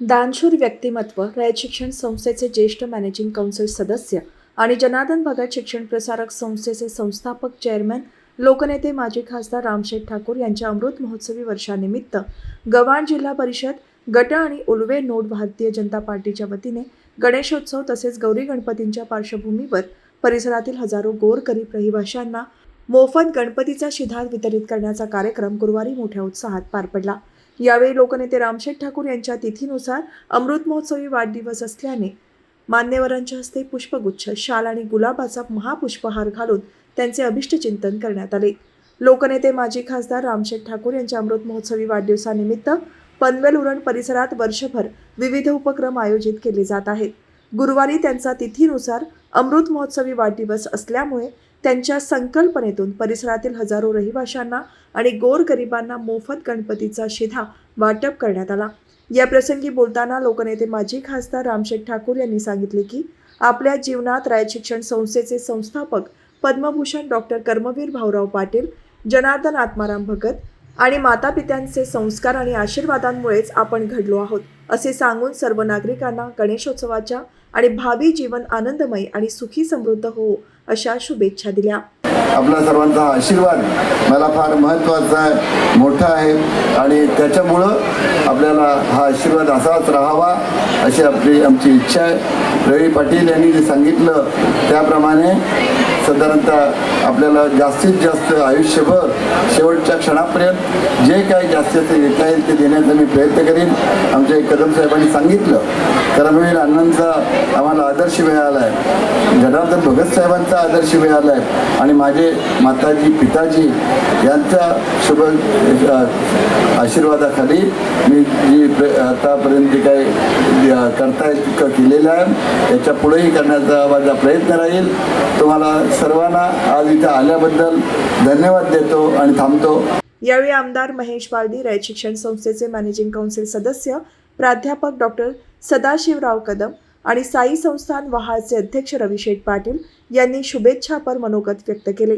दानशूर व्यक्तिमत्व रयत शिक्षण संस्थेचे ज्येष्ठ मॅनेजिंग काउन्सिल सदस्य आणि जनार्दन भगत शिक्षण प्रसारक संस्थेचे संस्थापक चेअरमॅन लोकनेते माजी खासदार रामशेठ ठाकूर यांच्या अमृत महोत्सवी वर्षानिमित्त गव्हाण जिल्हा परिषद गट आणि उलवे नोड भारतीय जनता पार्टीच्या वतीने गणेशोत्सव तसेच गौरी गणपतींच्या पार्श्वभूमीवर परिसरातील हजारो गोरगरीब रहिवाशांना मोफत गणपतीचा शिधार वितरित करण्याचा कार्यक्रम गुरुवारी मोठ्या उत्साहात पार पडला. यावेळी लोकनेते रामशेठ ठाकूर यांच्या तिथीनुसार अमृत महोत्सवी वाढदिवस असल्याने मान्यवरांच्या हस्ते पुष्पगुच्छ शाल आणि गुलाबाचा महापुष्पहार घालून त्यांचे अभिष्टचिंतन करण्यात आले. लोकनेते माजी खासदार रामशेठ ठाकूर यांच्या अमृत महोत्सवी वाढदिवसानिमित्त पनवेल उरण परिसरात वर्षभर विविध उपक्रम आयोजित केले जात आहेत. गुरुवारी त्यांचा तिथीनुसार अमृत महोत्सवी वाढदिवस असल्यामुळे त्यांच्या संकल्पनेतून परिसरातील हजारो रहिवाशांना आणि गोरगरिबांना मोफत गणपतीचा शिधा वाटप करण्यात आला. या प्रसंगी बोलताना लोकनेते माजी खासदार रामशेठ ठाकूर यांनी सांगितले की आपल्या जीवनात राय शिक्षण संस्थेचे संस्थापक पद्मभूषण डॉक्टर कर्मवीर भाऊराव पाटील जनार्दन आत्माराम भगत आणि मातापित्यांचे संस्कार आणि आशीर्वादांमुळेच आपण घडलो आहोत असे सांगून सर्व नागरिकांना गणेशोत्सवाच्या आणि भावी जीवन आनंदमय आणि सुखी समृद्ध हो अशा शुभेच्छा दिल्या. आपला सर्वांचा आशीर्वाद मला फार महत्त्वाचा आहे मोठा आहे आणि त्याच्यामुळं आपल्याला हा आशीर्वाद असाच राहावा अशी आपली आमची इच्छा आहे. रवी पाटील यांनी जे सांगितलं त्याप्रमाणे साधारणतः आपल्याला जास्तीत जास्त आयुष्यभर शेवटच्या क्षणापर्यंत जे काही जास्तीत येता येईल ते देण्याचा मी प्रयत्न करीन. आमच्या कदम साहेबांनी सांगितलं कर्मवीर अण्णांचा आम्हाला आदर्श मिळाला आहे जनार्दन भगत साहेबांचा आदर्श मिळाला आहे आणि माझे माताजी पिताजी यांचा शुभ आशीर्वादाखाली मी मी प्र- आतापर्यंत जे काही करता येईल केलेलं आहे. त्याच्या पुढेही करण्याचा माझा प्रयत्न राहील. तुम्हाला सर्वांना आज इथं आल्याबद्दल धन्यवाद देतो आणि थांबतो. यावेळी आमदार महेश बालदी रयत शिक्षण संस्थेचे मॅनेजिंग काउन्सिल सदस्य प्राध्यापक डॉक्टर सदाशिवराव कदम आणि साई संस्थान वहाळचे अध्यक्ष रविशेठ पाटील यांनी शुभेच्छापर मनोगत व्यक्त केले.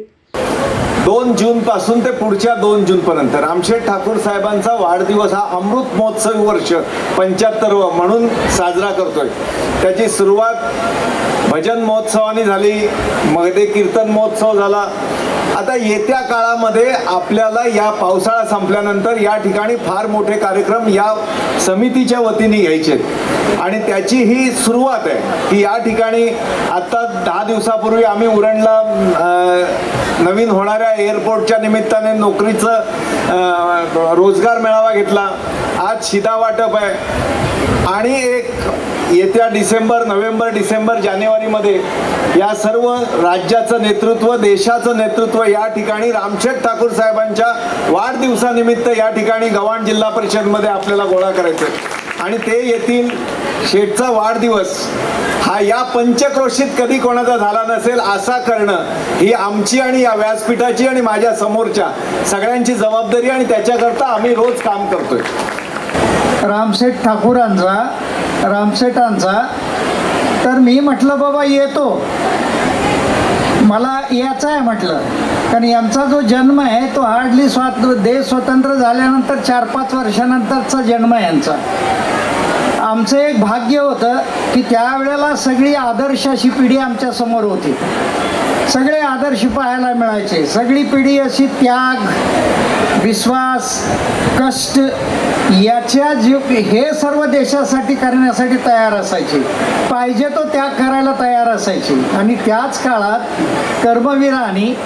दोन जून पासून ते पुढच्या दोन जून पर्यंत. रामशेठ ठाकूर साहेबांचा वाढदिवस हा अमृत महोत्सव वर्ष पंच्याहत्तर म्हणून साजरा करतोय. त्याची सुरुवात भजन महोत्सवाने झाली मध्ये कीर्तन महोत्सव झाला. आता येत्या काळामध्ये आपल्याला या पावसाळा संपल्यानंतर या ठिकाणी फार मोठे कार्यक्रम या समितीच्या वतीने घ्यायचे आहेत. आणि त्याची ही सुरुवात आहे की या ठिकाणी आता दहा दिवसापूर्वी आम्ही उरणला नवीन होणाऱ्या एअरपोर्टच्या निमित्ताने नोकरीचं रोजगार मेळावा घेतला आज शिदा वाटप आहे. आणि एक येत्या डिसेंबर नोव्हेंबर डिसेंबर जानेवारीमध्ये या सर्व राज्याचं नेतृत्व देशाचं नेतृत्व या ठिकाणी रामशेठ ठाकूर साहेबांच्या वाढदिवसानिमित्त या ठिकाणी गव्हाण जिल्हा परिषदमध्ये आपल्याला गोळा करायचं आहे. आणि ते येथील शेठचा वाढदिवस. हा या पंचक्रोशीत कधी कोणाचा झाला नसेल असा करणं ही आमची आणि या व्यासपीठाची आणि माझ्या समोरच्या सगळ्यांची जबाबदारी आणि त्याच्याकरता आम्ही रोज काम करतोय. रामसेठ ठाकूरांचा रामसेटांचा तर मी म्हटलं बाबा येतो. मला याचं आहे म्हटलं. कारण यांचा जो जन्म आहे तो हार्डली स्वात देश स्वतंत्र झाल्यानंतर चार पाच वर्षानंतरचा जन्म आहे यांचा. आमचं एक भाग्य होतं की त्यावेळेला सगळी आदर्श अशी पिढी आमच्यासमोर होती. सगळे आदर्श पाहायला मिळायचे. सगळी पिढी अशी त्याग विश्वास कष्ट याच्या जीव हे सर्व देशासाठी करण्यासाठी तयार असायचे. पाहिजे तो त्याग करायला तयार असायची. आणि त्याच काळात कर्मवीरांनी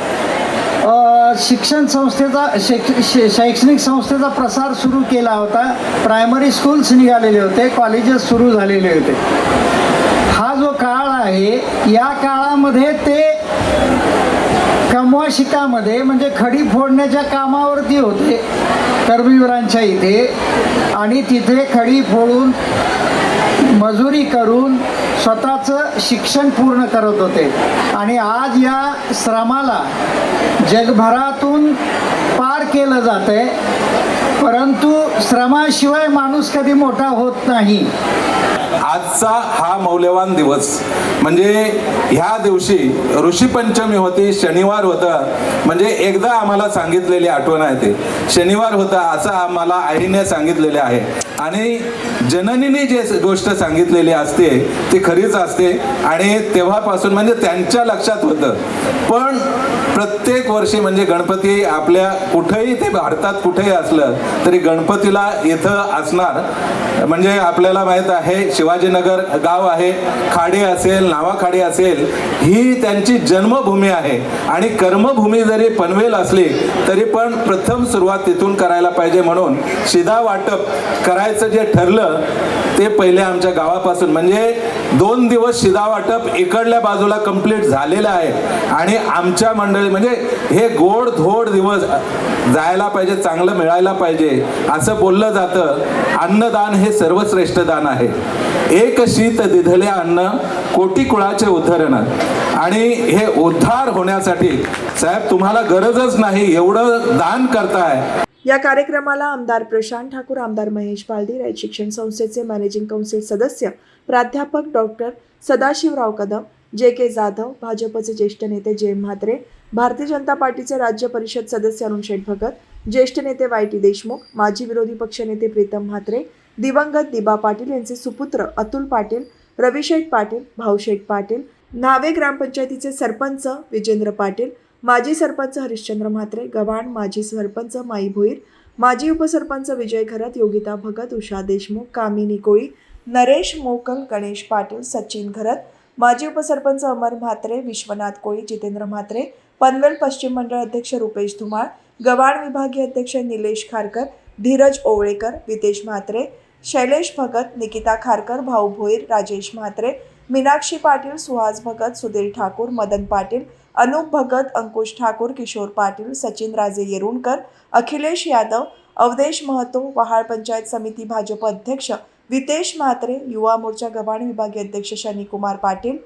शिक्षण संस्थेचा शैक्ष- शै- शैक्षणिक संस्थेचा प्रसार सुरू केला होता. प्रायमरी स्कूल्स निघालेले होते. कॉलेजेस सुरू झालेले होते. हा जो काळ आहे या काळामध्ये ते कमवा शिकामध्ये म्हणजे खडी फोडण्याच्या कामावरती होते कर्मवीरांच्या इथे. आणि तिथे खडी फोडून मजुरी करून स्वतःचं शिक्षण पूर्ण करत होते. आणि आज या श्रमाला जगभरातून पार केलं जातंय. परंतु श्रमाशिवाय माणूस कधी मोठा होत नाही. आजचा हा मौल्यवान दिवस. म्हणजे ह्या दिवशी ऋषीपंचमी होती शनिवार होता. म्हणजे एकदा आम्हाला सांगितलेली आठवण आहे ते. शनिवार होता असं आम्हाला आईने सांगितलेले आहे. आणि जननीने जे गोष्ट सांगितलेली असते ती खरीच असते. आणि तेव्हापासून म्हणजे त्यांच्या लक्षात होतं. पण प्रत्येक वर्षी म्हणजे गणपती आपल्या कुठेही ते भारतात कुठेही असलं तरी गणपतीला इथं असणार. म्हणजे आपल्याला माहीत आहे शिवाजीनगर गाव आहे खाडी असेल नावाखाडी असेल ही त्यांची जन्मभूमी आहे. आणि कर्मभूमी जरी पनवेल असली तरी पण प्रथम सुरुवात तिथून करायला पाहिजे म्हणून शिधा वाटप करायचं जे ठरलं ते पहिले आमच्या गावापासून. म्हणजे दोन दिवस शिधा वाटप इकडल्या बाजूला कंप्लीट झालेलं आहे. आणि आमच्या मंडळी म्हणजे, म्हणजे हे गोड धोड दिवस जायला पाहिजे चांगलं मिळायला पाहिजे असं बोललं जातं. अन्नदान हे सर्वश्रेष्ठ दान आहे. एक शीत दिधले अन्न कोटी कुळाचे उद्धरण. आणि हे उद्धार होण्यासाठी साहेब तुम्हाला गरजच नाही एवढं दान करताय. या कार्यक्रमाला आमदार प्रशांत ठाकूर आमदार महेश पालदी राय शिक्षण संस्थेचे मॅनेजिंग कौन्सिल सदस्य प्राध्यापक डॉक्टर सदाशिवराव कदम जे के जाधव भाजपचे ज्येष्ठ नेते जयम म्हात्रे भारतीय जनता पार्टीचे राज्य परिषद सदस्य अरुण शेठ भगत ज्येष्ठ नेते वाय टी देशमुख माजी विरोधी पक्षनेते प्रीतम म्हात्रे दिवंगत दिबा पाटील यांचे सुपुत्र अतुल पाटील रविशेठ पाटील भाऊशेठ पाटील न्हावे ग्रामपंचायतीचे सरपंच विजेंद्र पाटील माजी सरपंच हरिश्चंद्र म्हात्रे गव्हाण माजी सरपंच माई भोईर माजी उपसरपंच विजय खरत योगिता भगत उषा देशमुख कामिनी कोळी नरेश मोकल गणेश पाटील सचिन घरत माजी उपसरपंच अमर म्हात्रे विश्वनाथ कोळी जितेंद्र म्हात्रे पनवेल पश्चिम मंडळ अध्यक्ष रुपेश धुमाळ गव्हाण विभागीय अध्यक्ष निलेश खारकर धीरज ओवळेकर वितेश म्हात्रे शैलेश भगत निकिता खारकर भाऊ भोईर राजेश म्हात्रे मीनाक्षी पाटील सुहास भगत सुधीर ठाकूर मदन पाटील अनुप भगत अंकुश ठाकूर किशोर पाटील सचिन राजे येरुणकर अखिलेश यादव अवधेश महतो वहाळ पंचायत समिती भाजप अध्यक्ष वितेश म्हात्रे युवा मोर्चा गव्हाण विभागीय अध्यक्ष शनिकुमार पाटील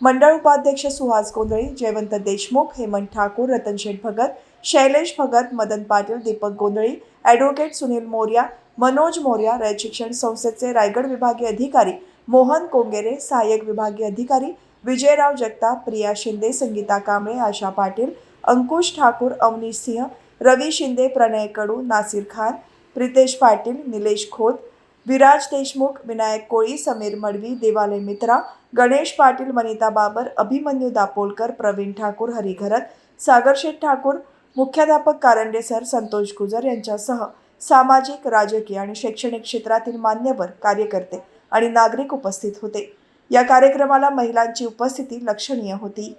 मंडळ उपाध्यक्ष सुहास गोंधळी जयवंत देशमुख हेमंत ठाकूर रतन शेठ भगत शैलेश भगत मदन पाटील दीपक गोंधळी ॲडव्होकेट सुनील मोर्या मनोज मोर्या रयत शिक्षण संस्थेचे रायगड विभागीय अधिकारी मोहन कोंगेरे सहाय्यक विभागीय अधिकारी विजयराव जगताप प्रिया शिंदे संगीता कांबळे आशा पाटील अंकुश ठाकूर अवनीश सिंह रवी शिंदे प्रणय कडू नासिर खान प्रितेश पाटील निलेश खोत विराज देशमुख विनायक कोळी समीर मडवी देवालय मित्रा गणेश पाटील वनिता बाबर अभिमन्यू दापोलकर प्रवीण ठाकूर हरिघरत सागरशेठ ठाकूर मुख्याध्यापक कारंडे सर संतोष गुजर यांच्यासह सामाजिक राजकीय आणि शैक्षणिक क्षेत्रातील मान्यवर कार्यकर्ते आणि नागरिक उपस्थित होते. या कार्यक्रमाला महिलांची उपस्थिती लक्षणीय होती.